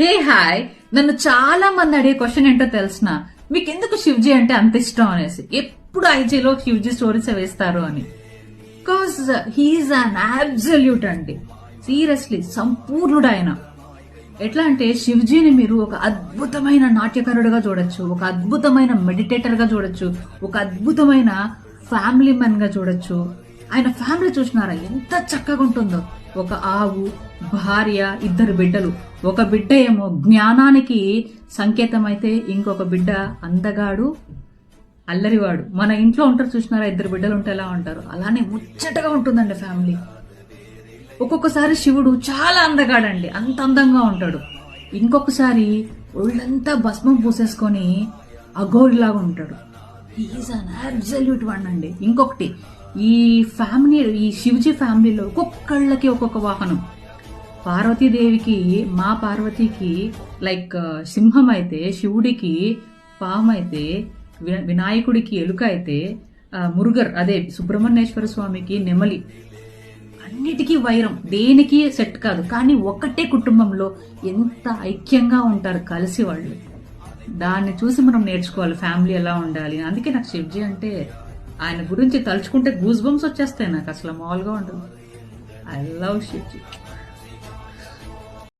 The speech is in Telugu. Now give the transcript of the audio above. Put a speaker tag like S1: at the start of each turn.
S1: హే హాయ్ నన్ను చాలా మంది అడిగే క్వశ్చన్ ఏంటో తెలిసిన? మీకు ఎందుకు శివ్జీ అంటే అంత ఇష్టం అనేసి? ఎప్పుడు ఐజీలో శివ్జీ స్టోరీస్ వేస్తారు అని? Because he is an absolute అండి. సీరియస్లీ సంపూర్ణుడు ఆయన ఎట్లా అంటే శివజీని మీరు ఒక అద్భుతమైన నాట్యకారుడుగా చూడొచ్చు ఒక అద్భుతమైన మెడిటేటర్గా చూడొచ్చు ఒక అద్భుతమైన ఫ్యామిలీ మ్యాన్గా చూడొచ్చు. ఆయన ఫ్యామిలీ చూసినారా? ఎంత చక్కగా ఉంటుందో. ఒక ఆవు భార్య ఇద్దరు బిడ్డలు. ఒక బిడ్డ ఏమో జ్ఞానానికి సంకేతమైతే ఇంకొక బిడ్డ అందగాడు అల్లరివాడు. మన ఇంట్లో ఉంటారు చూసినారా? ఇద్దరు బిడ్డలు ఉంటే ఎలా ఉంటారు? అలానే ముచ్చటగా ఉంటుందండి ఫ్యామిలీ. ఒక్కొక్కసారి శివుడు చాలా అందగాడండి. అంత అందంగా ఉంటాడు. ఇంకొకసారి ఒళ్ళంతా భస్మం పూసేసుకొని అఘోరిలాగా ఉంటాడు. ఈజ్ అన్ అబ్జల్యూట్ వన్ అండి. ఇంకొకటి ఈ ఫ్యామిలీ ఈ శివజీ ఫ్యామిలీలో ఒక్కొక్కళ్ళకి ఒక్కొక్క వాహనం. పార్వతీదేవికి మా పార్వతికి లైక్ సింహం అయితే శివుడికి పాము అయితే వినాయకుడికి ఎలుక అయితే మురుగర్ అదే సుబ్రహ్మణ్యేశ్వర స్వామికి నెమలి. అన్నిటికీ వైరం దేనికి సెట్ కాదు. కానీ ఒక్కటే కుటుంబంలో ఎంత ఐక్యంగా ఉంటారు కలిసి వాళ్ళు. దాన్ని చూసి మనం నేర్చుకోవాలి ఫ్యామిలీ ఎలా ఉండాలి. అందుకే నాకు శివజీ అంటే ఆయన గురించి తలుచుకుంటే గూస్ బంప్స్ వచ్చేస్తాయి నాకు. అసలు మామూలుగా ఉంటుంది ఐ లవ్ శివజీ.